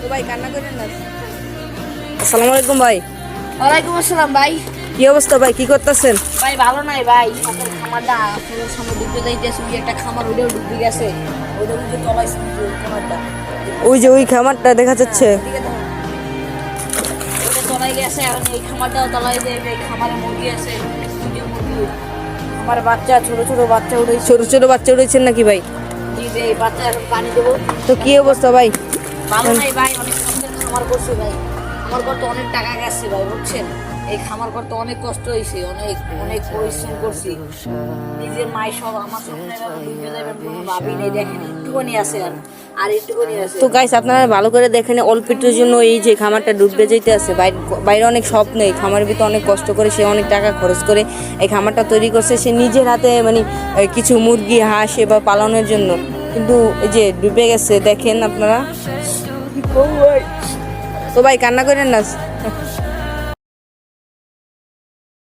তো ভাই কান্না করেন না। আসসালামু আলাইকুম ভাই। ওয়ালাইকুম আসসালাম ভাই। কি অবস্থা ভাই? কি করতেছেন? ভাই ভালো নাই ভাই। আপনার খামারটা আপনার সামনে ডুবতে যাইতেছে ওই একটা খামার ওইটাও ডুবতে গেছে। ওই যে তলাইছে খামারটা। ওই যে ওই খামারটা দেখা যাচ্ছে। ঠিক আছে তলাই গেছে এখন এই খামারটাও তলাই দেবে এই খামারে মুরগি আছে আমার বাচ্চা ছোট ছোট বাচ্চা উঠেছে ছোট ছোট বাচ্চা উঠেছেন নাকি ভাই? জি যে বাচ্চা পানি দেবো। তো কি অবস্থা ভাই? ভালো নাই ভাই, অনেক খামার করছে ভাই। আমার করতে অনেক টাকা গেছে ভাই, বুঝছেন? এই খামার করতে অনেক কষ্ট হয়েছে, অনেক অনেক পরিশ্রম করছি। নিজের মায়ের সব আমার ভাবি নেই, দেখেন, একটুখানি আছে আর আর একটুখানি আছে। তো গাইস আপনারা ভালো করে দেখেন, অল্প একটুর জন্য এই যে খামারটা ডুববে যেতে আছে। বাইরে বাইরে অনেক স্বপ্ন এই খামারের ভিতরে অনেক কষ্ট করে সে অনেক টাকা খরচ করে এই খামারটা তৈরি করছে। সে নিজের হাতে মানে কিছু মুরগি, হাঁস বা পালনের জন্য। কিন্তু এই যে ডুবে গেছে দেখেন আপনারা। সবাই কান্না করেন না?